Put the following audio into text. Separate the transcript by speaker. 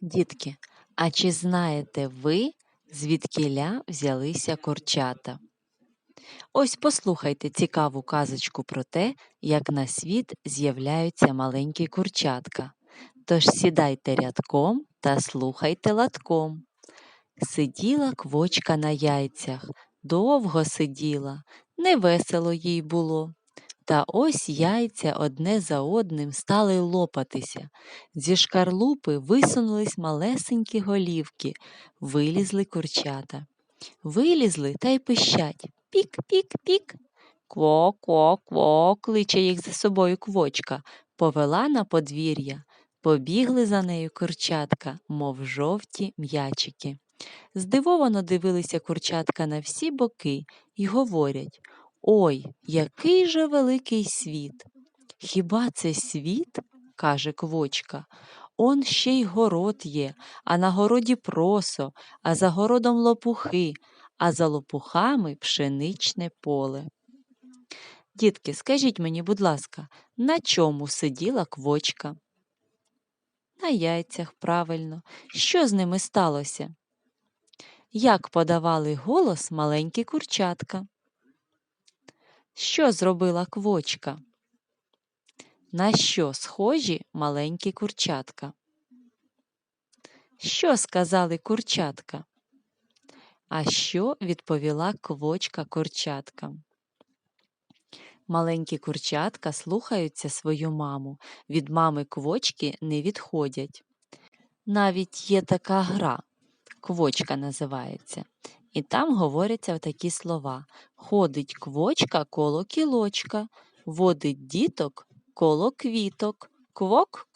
Speaker 1: Дітки, а чи знаєте ви, звідкіля взялися курчата? Ось послухайте цікаву казочку про те, як на світ з'являються маленькі курчатка. Тож сідайте рядком та слухайте латком. Сиділа квочка на яйцях, довго сиділа, невесело їй було. Та ось яйця одне за одним стали лопатися. Зі шкарлупи висунулись малесенькі голівки, вилізли курчата. Вилізли та й пищать. Пік-пік-пік. Кво-кво-кво, кличе їх за собою квочка, повела на подвір'я. Побігли за нею курчатка, мов жовті м'ячики. Здивовано дивилися курчатка на всі боки і говорять Ой, який же великий світ! Хіба це світ? каже квочка. Он ще й город є, а на городі просо, а за городом лопухи, а за лопухами пшеничне поле. Дітки, скажіть мені, будь ласка, на чому сиділа квочка? На яйцях, правильно. Що з ними сталося? Як подавали голос маленькі курчатка? Що зробила квочка? На що схожі маленькі курчатка? Що сказали курчатка? А що відповіла квочка курчаткам? Маленькі курчатка слухаються свою маму, від мами квочки не відходять. Навіть є така гра, квочка називається, і там говоряться такі слова: ходить квочка коло кілочка, водить діток коло квіток, квок